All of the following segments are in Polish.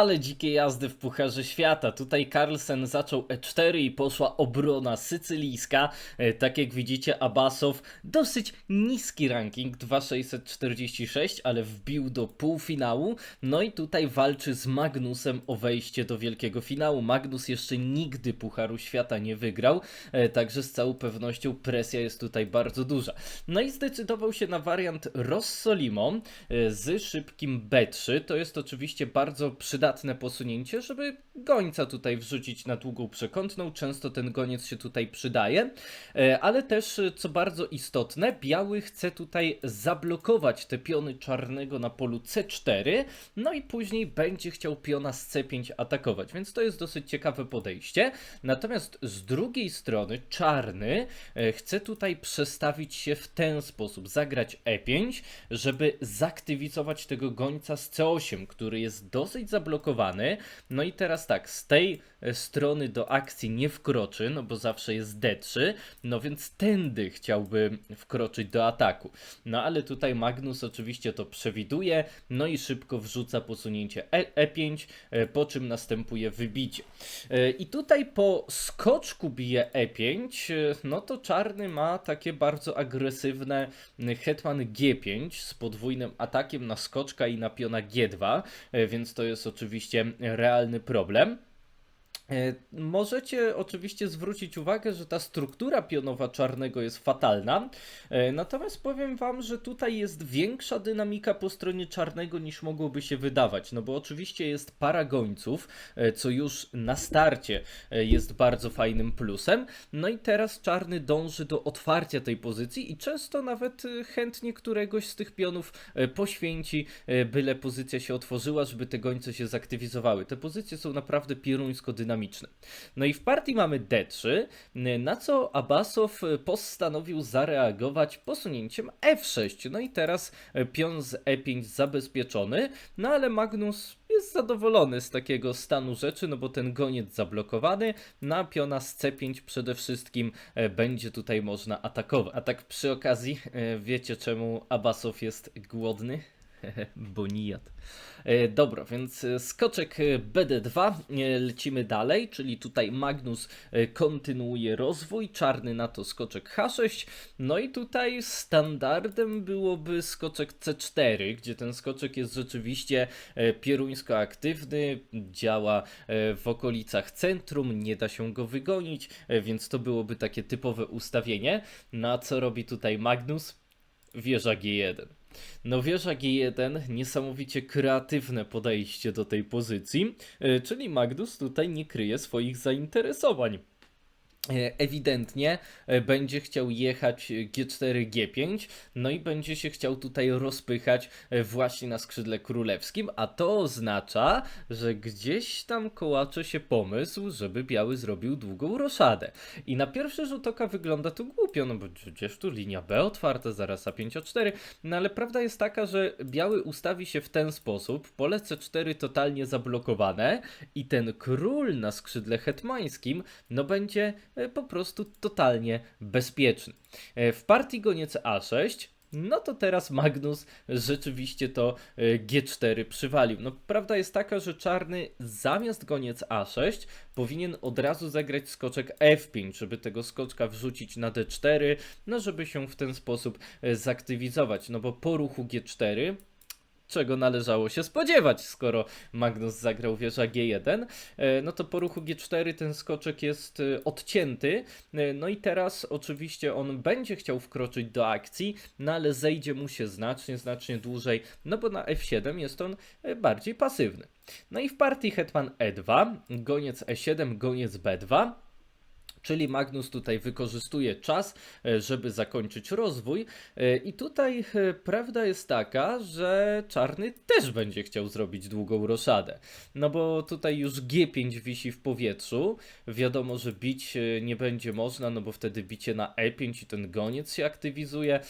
Ale dzikie jazdy w Pucharze Świata. Tutaj Carlsen zaczął E4 i poszła obrona sycylijska. E, Tak jak widzicie, Abasow dosyć niski ranking 2646, ale wbił do półfinału. No i tutaj walczy z Magnusem o wejście do wielkiego finału. Magnus jeszcze nigdy Pucharu Świata nie wygrał, e, także z całą pewnością presja jest tutaj bardzo duża. No i zdecydował się na wariant Rossolimo e, z szybkim B3. To jest oczywiście bardzo przydatne posunięcie, żeby gońca tutaj wrzucić na długą przekątną. Często ten goniec się tutaj przydaje, E, ale też e, co bardzo istotne, biały chce tutaj zablokować te piony czarnego na polu C4, no i później będzie chciał piona z C5 atakować, więc to jest dosyć ciekawe podejście. Natomiast z drugiej strony czarny e, chce tutaj przestawić się w ten sposób, zagrać E5, żeby zaktywizować tego gońca z C8, który jest dosyć zablokowany. No i teraz tak, z tej e, strony do akcji nie wkroczy, no bo zawsze jest D3, no więc tędy chciałby wkroczyć do ataku. No ale tutaj Magnus oczywiście to przewiduje, no i szybko wrzuca posunięcie e, E5, e, po czym następuje wybicie. E, I tutaj po skoczku bije E5, e, no to czarny ma takie bardzo agresywne hetman G5 z podwójnym atakiem na skoczka i na piona G2, e, więc to jest oczywiście realny problem. E, Możecie oczywiście zwrócić uwagę, że ta struktura pionowa czarnego jest fatalna, e, natomiast powiem Wam, że tutaj jest większa dynamika po stronie czarnego niż mogłoby się wydawać, no bo oczywiście jest para gońców, e, co już na starcie jest bardzo fajnym plusem, no i teraz czarny dąży do otwarcia tej pozycji i często nawet chętnie któregoś z tych pionów poświęci, byle pozycja się otworzyła, żeby te gońce się zaktywizowały. Te pozycje są naprawdę pieruńsko dynamiczne. No i w partii mamy D3, na co Abasow postanowił zareagować posunięciem F6. No i teraz pion z E5 zabezpieczony, no ale Magnus jest zadowolony z takiego stanu rzeczy, no bo ten goniec zablokowany, na piona z C5 przede wszystkim e, będzie tutaj można atakować. A tak przy okazji, e, wiecie czemu Abasow jest głodny? Bonijat. E, Dobra, więc e, skoczek e, BD2, e, lecimy dalej, czyli tutaj Magnus kontynuuje rozwój, czarny na to skoczek H6, no i tutaj standardem byłoby skoczek C4, gdzie ten skoczek jest rzeczywiście pieruńsko aktywny, działa w okolicach centrum, nie da się go wygonić, więc to byłoby takie typowe ustawienie. Na co robi tutaj Magnus? Wieża G1. No wieża G1, niesamowicie kreatywne podejście do tej pozycji, e, czyli Magnus tutaj nie kryje swoich zainteresowań. E, Ewidentnie e, będzie chciał jechać G4, G5, no i będzie się chciał tutaj rozpychać e, właśnie na skrzydle królewskim, a to oznacza, że gdzieś tam kołacze się pomysł, żeby biały zrobił długą roszadę. I na pierwszy rzut oka wygląda to głupio, no bo przecież tu linia B otwarta, zaraz A5, A4, no ale prawda jest taka, że biały ustawi się w ten sposób, pole C4 totalnie zablokowane i ten król na skrzydle hetmańskim, no będzie po prostu totalnie bezpieczny. E, W partii goniec A6 no to teraz Magnus rzeczywiście to e, G4 przywalił. No prawda jest taka, że czarny zamiast goniec A6 powinien od razu zagrać skoczek F5, żeby tego skoczka wrzucić na D4, no żeby się w ten sposób e, zaktywizować. No bo po ruchu G4 czego należało się spodziewać, skoro Magnus zagrał wieża G1, e, no to po ruchu G4 ten skoczek jest e, odcięty, e, no i teraz oczywiście on będzie chciał wkroczyć do akcji, no ale zejdzie mu się znacznie, znacznie dłużej, no bo na F7 jest on bardziej pasywny. No i w partii hetman E2, goniec E7, goniec B2, Czyli Magnus tutaj wykorzystuje czas, e, żeby zakończyć rozwój. E, I tutaj e, prawda jest taka, że czarny też będzie chciał zrobić długą roszadę. No bo tutaj już G5 wisi w powietrzu. Wiadomo, że bić nie będzie można, no bo wtedy bicie na E5 i ten goniec się aktywizuje.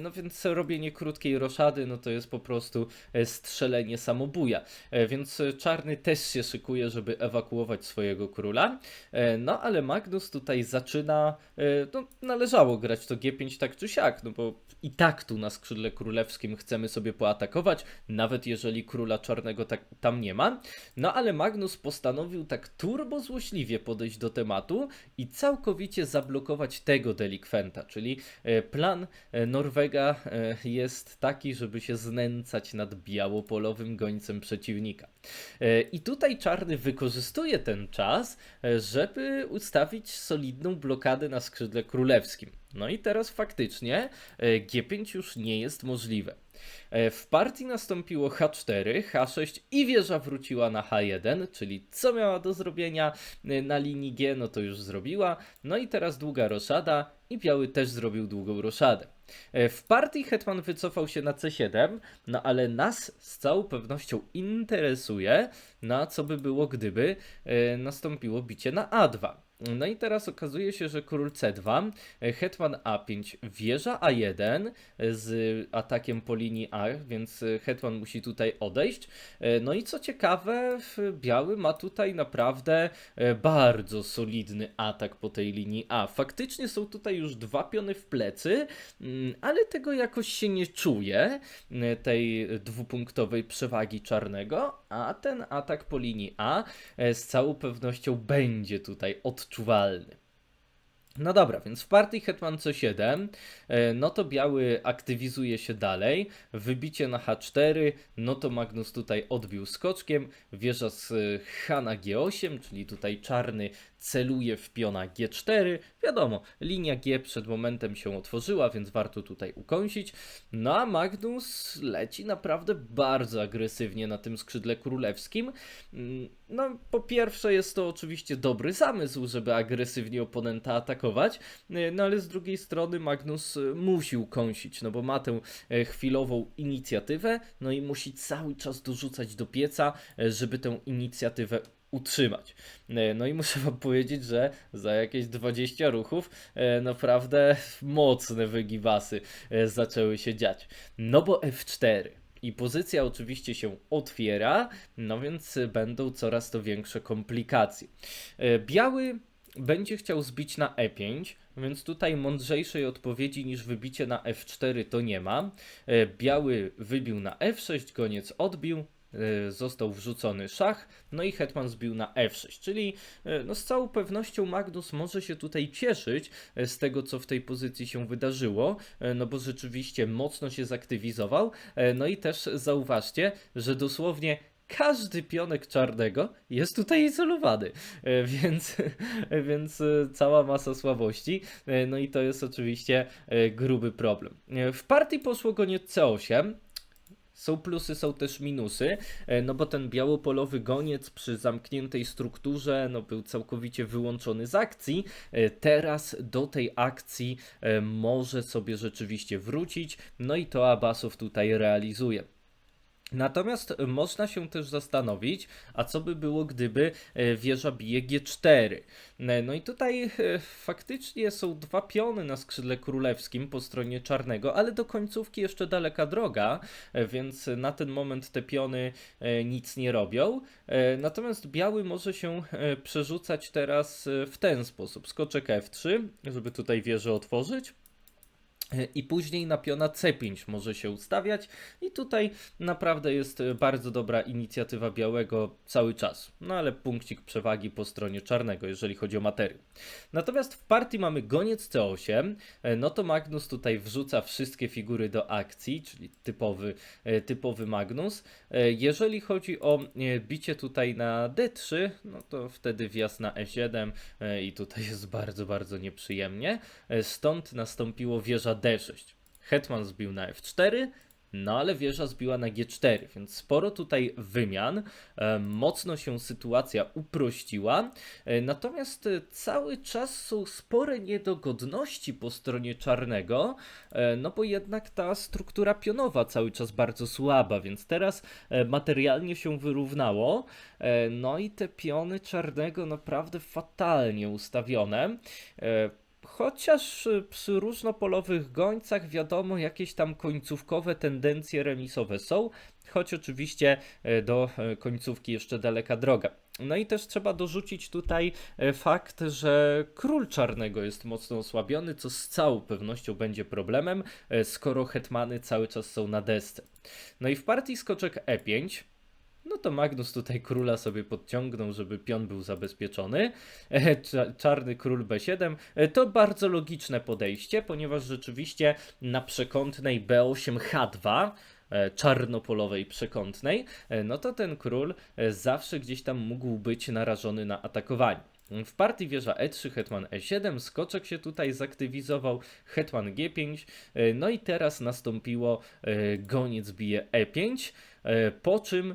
No więc robienie krótkiej roszady, no to jest po prostu strzelenie samobuja. Więc czarny też się szykuje, żeby ewakuować swojego króla. No ale Magnus tutaj zaczyna, e, no należało grać to G5 tak czy siak, no bo i tak tu na skrzydle królewskim chcemy sobie poatakować, nawet jeżeli króla czarnego tak, tam nie ma. No ale Magnus postanowił tak turbo złośliwie podejść do tematu i całkowicie zablokować tego delikwenta, czyli e, plan e, Norwega jest taki, żeby się znęcać nad białopolowym gońcem przeciwnika. I tutaj czarny wykorzystuje ten czas, żeby ustawić solidną blokadę na skrzydle królewskim. No i teraz faktycznie e, G5 już nie jest możliwe. E, W partii nastąpiło H4, H6 i wieża wróciła na H1, czyli co miała do zrobienia e, na linii G, no to już zrobiła. No i teraz długa roszada i biały też zrobił długą roszadę. W partii Hetman wycofał się na C7, no ale nas z całą pewnością interesuje, na co by było, gdyby nastąpiło bicie na A2. No i teraz okazuje się, że król C2, e, hetman A5, wieża A1 e, z atakiem po linii A, więc e, hetman musi tutaj odejść. E, No i co ciekawe, biały ma tutaj naprawdę bardzo solidny atak po tej linii A. Faktycznie są tutaj już dwa piony w plecy, mm, ale tego jakoś się nie czuje, tej dwupunktowej przewagi czarnego, a ten atak po linii A z całą pewnością będzie tutaj odczuwalny. No dobra, więc w partii Hetman C7, e, no to biały aktywizuje się dalej, wybicie na H4, no to Magnus tutaj odbił skoczkiem, wieża z e, H na G8, czyli tutaj czarny celuje w piona G4, wiadomo, linia G przed momentem się otworzyła, więc warto tutaj ukąsić, no a Magnus leci naprawdę bardzo agresywnie na tym skrzydle królewskim, Mm, no po pierwsze jest to oczywiście dobry zamysł, żeby agresywnie oponenta atakować, e, no ale z drugiej strony Magnus e, musi ukąsić, no bo ma tę e, chwilową inicjatywę, no i musi cały czas dorzucać do pieca, e, żeby tę inicjatywę utrzymać. E, No i muszę wam powiedzieć, że za jakieś 20 ruchów e, naprawdę mocne wygibasy e, zaczęły się dziać. No bo F4 i pozycja oczywiście się otwiera, no więc będą coraz to większe komplikacje. Biały będzie chciał zbić na E5, więc tutaj mądrzejszej odpowiedzi niż wybicie na F4 to nie ma. Biały wybił na F6, goniec odbił, został wrzucony szach, no i hetman zbił na F6, czyli e, no z całą pewnością Magnus może się tutaj cieszyć e, z tego, co w tej pozycji się wydarzyło, no bo rzeczywiście mocno się zaktywizował, no i też zauważcie, że dosłownie każdy pionek czarnego jest tutaj izolowany, więc, więc cała masa słabości, no i to jest oczywiście gruby problem. W partii poszło goniec C8, są plusy, są też minusy, e, no bo ten białopolowy goniec przy zamkniętej strukturze no, był całkowicie wyłączony z akcji. E, Teraz do tej akcji e, może sobie rzeczywiście wrócić, no i to Abasow tutaj realizuje. Natomiast można się też zastanowić, a co by było, gdyby e, wieża bije G4. E, No i tutaj e, faktycznie są dwa piony na skrzydle królewskim po stronie czarnego, ale do końcówki jeszcze daleka droga, e, więc na ten moment te piony e, nic nie robią. E, Natomiast biały może się e, przerzucać teraz e, w ten sposób. Skoczek F3, żeby tutaj wieżę otworzyć. I później na piona C5 może się ustawiać. I tutaj naprawdę jest bardzo dobra inicjatywa białego cały czas. No ale punkcik przewagi po stronie czarnego, jeżeli chodzi o materię. Natomiast w partii mamy goniec C8. e, No to Magnus tutaj wrzuca wszystkie figury do akcji, czyli typowy, e, typowy Magnus. E, Jeżeli chodzi o bicie tutaj na D3, no to wtedy wjazd na E7 e, i tutaj jest bardzo, bardzo nieprzyjemnie. Stąd nastąpiło wieża D6. Hetman zbił na F4, no ale wieża zbiła na G4, więc sporo tutaj wymian. E, mocno się sytuacja uprościła. E, natomiast e, cały czas są spore niedogodności po stronie czarnego, no bo jednak ta struktura pionowa cały czas bardzo słaba, więc teraz materialnie się wyrównało. No i te piony czarnego naprawdę fatalnie ustawione. Chociaż przy różnopolowych gońcach wiadomo, jakieś tam końcówkowe tendencje remisowe są, choć oczywiście e, do e, końcówki jeszcze daleka droga. No i też trzeba dorzucić tutaj e, fakt, że król czarnego jest mocno osłabiony, co z całą pewnością będzie problemem, skoro hetmany cały czas są na desce. No i w partii skoczek E5, no to Magnus tutaj króla sobie podciągnął, żeby pion był zabezpieczony. E, cza- Czarny król B7 e, to bardzo logiczne podejście, ponieważ rzeczywiście na przekątnej B8 H2 e, czarnopolowej przekątnej, no to ten król zawsze gdzieś tam mógł być narażony na atakowanie. W partii wieża E3, hetman E7, skoczek się tutaj zaktywizował, hetman G5, e, no i teraz nastąpiło e, goniec bije E5, e, po czym,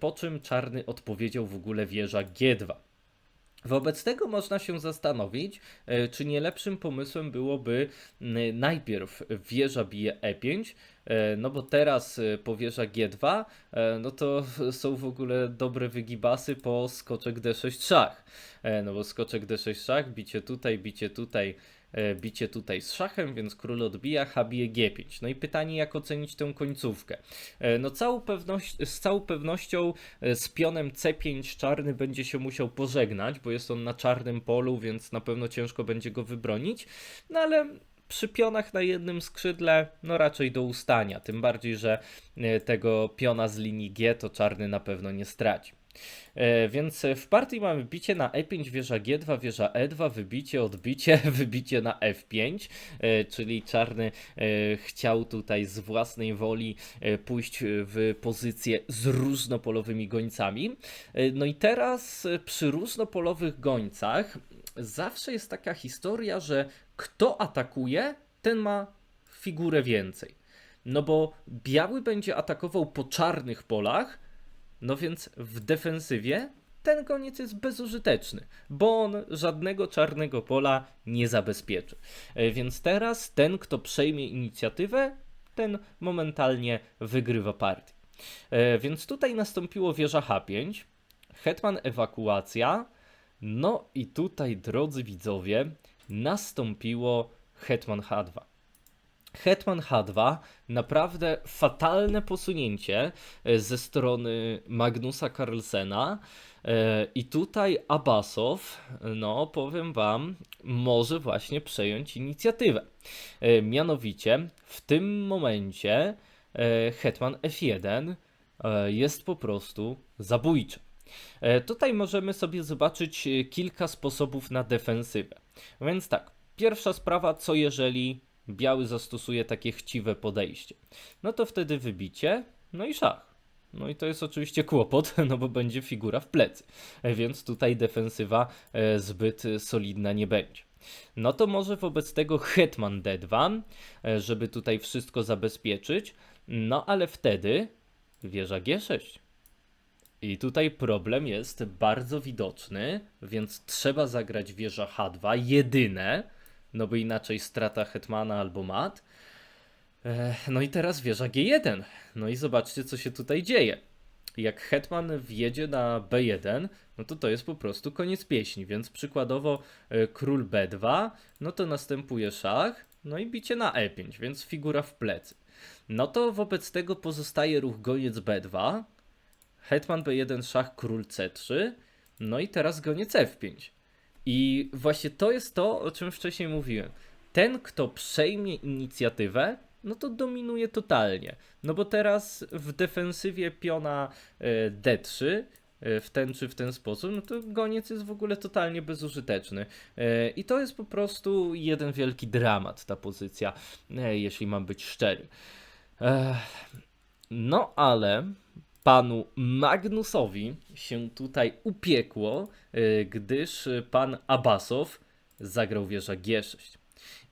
po czym czarny odpowiedział w ogóle wieża G2. Wobec tego można się zastanowić, e, czy nie lepszym pomysłem byłoby najpierw wieża bije E5, e, no bo teraz e, po wieża G2, e, no to są w ogóle dobre wygibasy po skoczek D6 szach. No bo skoczek D6 szach, bicie tutaj, bicie tutaj, bicie tutaj z szachem, więc król odbija, H bije G5. No i pytanie, jak ocenić tę końcówkę? E, No całą pewność, z całą pewnością e, z pionem C5 czarny będzie się musiał pożegnać, bo jest on na czarnym polu, więc na pewno ciężko będzie go wybronić. No ale przy pionach na jednym skrzydle, no raczej do ustania. Tym bardziej, że e, tego piona z linii G to czarny na pewno nie straci. E, Więc w partii mamy bicie na E5, wieża G2, wieża E2, wybicie, odbicie, wybicie na F5, e, czyli czarny e, chciał tutaj z własnej woli pójść w pozycję z różnopolowymi gońcami. No i teraz przy różnopolowych gońcach zawsze jest taka historia, że kto atakuje, ten ma figurę więcej. No bo biały będzie atakował po czarnych polach, no więc w defensywie ten koniec jest bezużyteczny, bo on żadnego czarnego pola nie zabezpieczy. E, Więc teraz ten, kto przejmie inicjatywę, ten momentalnie wygrywa partię. E, Więc tutaj nastąpiło wieża H5, hetman ewakuacja, no i tutaj, drodzy widzowie, nastąpiło hetman H2. Hetman H2 naprawdę fatalne posunięcie e, ze strony Magnusa Carlsena. E, I tutaj Abasow, no powiem wam, może właśnie przejąć inicjatywę. E, Mianowicie w tym momencie Hetman F1 e, jest po prostu zabójczy. Tutaj możemy sobie zobaczyć kilka sposobów na defensywę. Więc tak, pierwsza sprawa, co jeżeli biały zastosuje takie chciwe podejście? No to wtedy wybicie, no i szach. No i to jest oczywiście kłopot, no bo będzie figura w plecy, więc tutaj defensywa e, zbyt solidna nie będzie. No to może wobec tego hetman d2, e, żeby tutaj wszystko zabezpieczyć, no ale wtedy wieża g6. I tutaj problem jest bardzo widoczny, więc trzeba zagrać wieża H2, jedyne, no bo inaczej strata hetmana albo mat. No i teraz wieża G1. No i zobaczcie, co się tutaj dzieje. Jak hetman wjedzie na B1, no to to jest po prostu koniec pieśni, więc przykładowo e, król B2, no to następuje szach, no i bicie na E5, więc figura w plecy. No to wobec tego pozostaje ruch goniec B2, hetman B1, szach, król C3, no i teraz goniec F5. I właśnie to jest to, o czym wcześniej mówiłem. Ten, kto przejmie inicjatywę, no to dominuje totalnie. No bo teraz w defensywie piona e, D3 e, w ten czy w ten sposób, no to goniec jest w ogóle totalnie bezużyteczny. E, I to jest po prostu jeden wielki dramat, ta pozycja, jeśli mam być szczery. No ale panu Magnusowi się tutaj upiekło, y, gdyż pan Abasow zagrał wieża G6.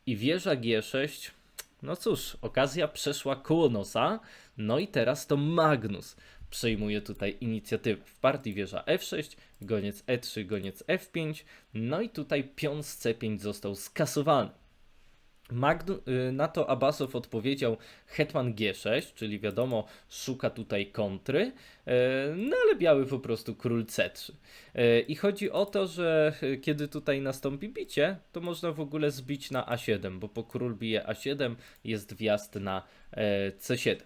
I wieża G6, no cóż, okazja przeszła koło nosa, no i teraz to Magnus przejmuje tutaj inicjatywę. W partii wieża F6, goniec E3, goniec F5, no i tutaj pion z C5 został skasowany. Y, na to Abasow odpowiedział hetman G6, czyli wiadomo, szuka tutaj kontry, e, no ale biały po prostu król C3. E, I chodzi o to, że kiedy tutaj nastąpi bicie, to można w ogóle zbić na A7, bo po król bije A7 jest wjazd na e, C7.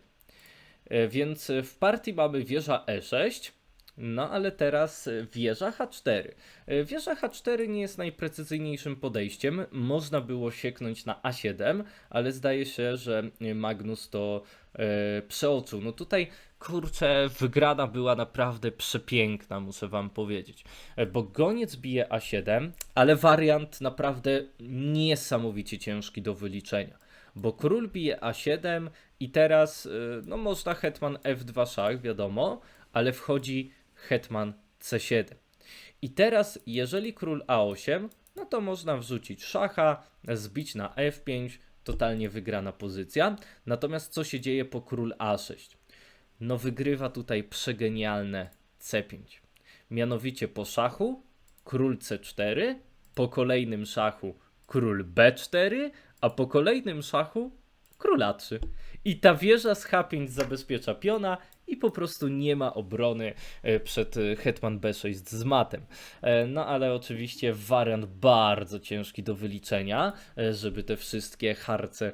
E, Więc w partii mamy wieża E6, no ale teraz e, wieża H4. E, Wieża H4 nie jest najprecyzyjniejszym podejściem. Można było sieknąć na A7, ale zdaje się, że e, Magnus to przeoczył. No tutaj, kurczę, wygrana była naprawdę przepiękna, muszę wam powiedzieć. Bo goniec bije A7, ale wariant naprawdę niesamowicie ciężki do wyliczenia. Bo król bije A7 i teraz, no można hetman F2 szach, wiadomo, ale wchodzi hetman C7. I teraz, jeżeli król A8, no to można wrzucić szacha, zbić na F5, totalnie wygrana pozycja. Natomiast co się dzieje po król A6? No wygrywa tutaj przegenialne C5. Mianowicie po szachu król C4, po kolejnym szachu król B4, a po kolejnym szachu król A3. I ta wieża z H5 zabezpiecza piona i po prostu nie ma obrony e, przed e, hetman B6 z matem. E, No ale oczywiście wariant bardzo ciężki do wyliczenia, żeby te wszystkie harce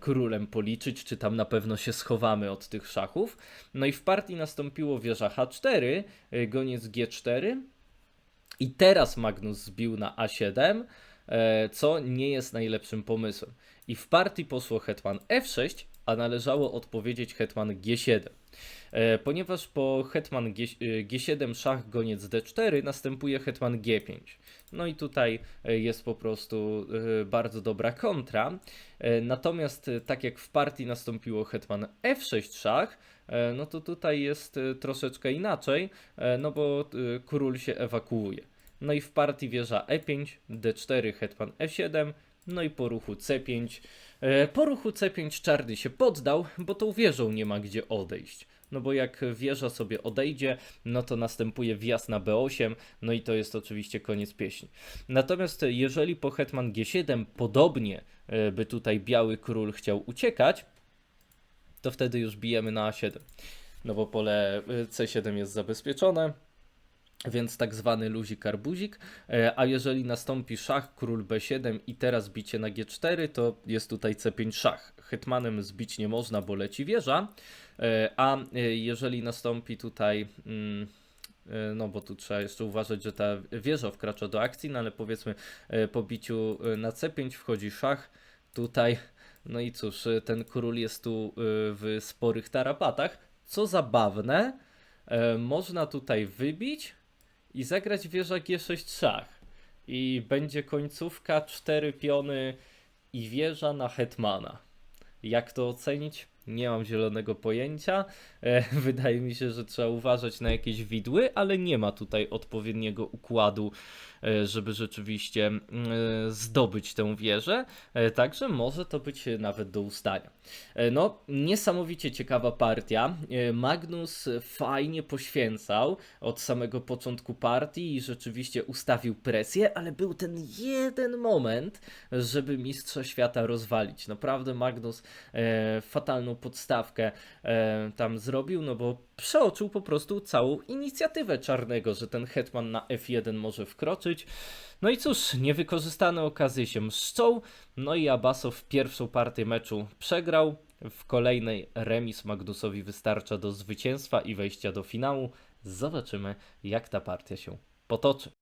królem policzyć, czy tam na pewno się schowamy od tych szachów. No i w partii nastąpiło wieża H4, e, goniec G4 i teraz Magnus zbił na A7, e, co nie jest najlepszym pomysłem. I w partii poszło hetman F6, a należało odpowiedzieć hetman G7. E, Ponieważ po hetman G, e, G7 szach goniec D4 następuje hetman G5. No i tutaj e, jest po prostu e, bardzo dobra kontra. E, Natomiast e, tak jak w partii nastąpiło hetman F6 szach, e, no to tutaj jest e, troszeczkę inaczej, e, no bo e, król się ewakuuje. No i w partii wieża E5, D4, hetman F7, no i po ruchu C5. E, Po ruchu C5 czarny się poddał, bo tą wieżą nie ma gdzie odejść. No bo jak wieża sobie odejdzie, no to następuje wjazd na B8, no i to jest oczywiście koniec pieśni. Natomiast jeżeli po hetman G7 podobnie e, by tutaj biały król chciał uciekać, to wtedy już bijemy na A7. No bo pole y, C7 jest zabezpieczone, więc tak zwany luzik arbuzik. E, A jeżeli nastąpi szach, król B7 i teraz bicie na G4, to jest tutaj C5 szach. Hetmanem zbić nie można, bo leci wieża. E, A e, jeżeli nastąpi tutaj. mm, No, bo tu trzeba jeszcze uważać, że ta wieża wkracza do akcji, no ale powiedzmy po biciu na C5 wchodzi szach tutaj. No i cóż, ten król jest tu w sporych tarapatach. Co zabawne, można tutaj wybić i zagrać wieża G6 szach. I będzie końcówka, cztery piony i wieża na hetmana. Jak to ocenić? Nie mam zielonego pojęcia. E, wydaje mi się, że trzeba uważać na jakieś widły, ale nie ma tutaj odpowiedniego układu, e, żeby rzeczywiście mm, e, zdobyć tę wieżę. Także może to być nawet do ustania. No, niesamowicie ciekawa partia. Magnus fajnie poświęcał od samego początku partii i rzeczywiście ustawił presję, ale był ten jeden moment, żeby mistrza świata rozwalić. Naprawdę Magnus fatalną podstawkę e, tam zrobił, no bo przeoczył po prostu całą inicjatywę czarnego, że ten hetman na F1 może wkroczyć. No i cóż, niewykorzystane okazje się mszczą, no i Abasow pierwszą partię meczu przegrał. W kolejnej remis Magnusowi wystarcza do zwycięstwa i wejścia do finału. Zobaczymy, jak ta partia się potoczy.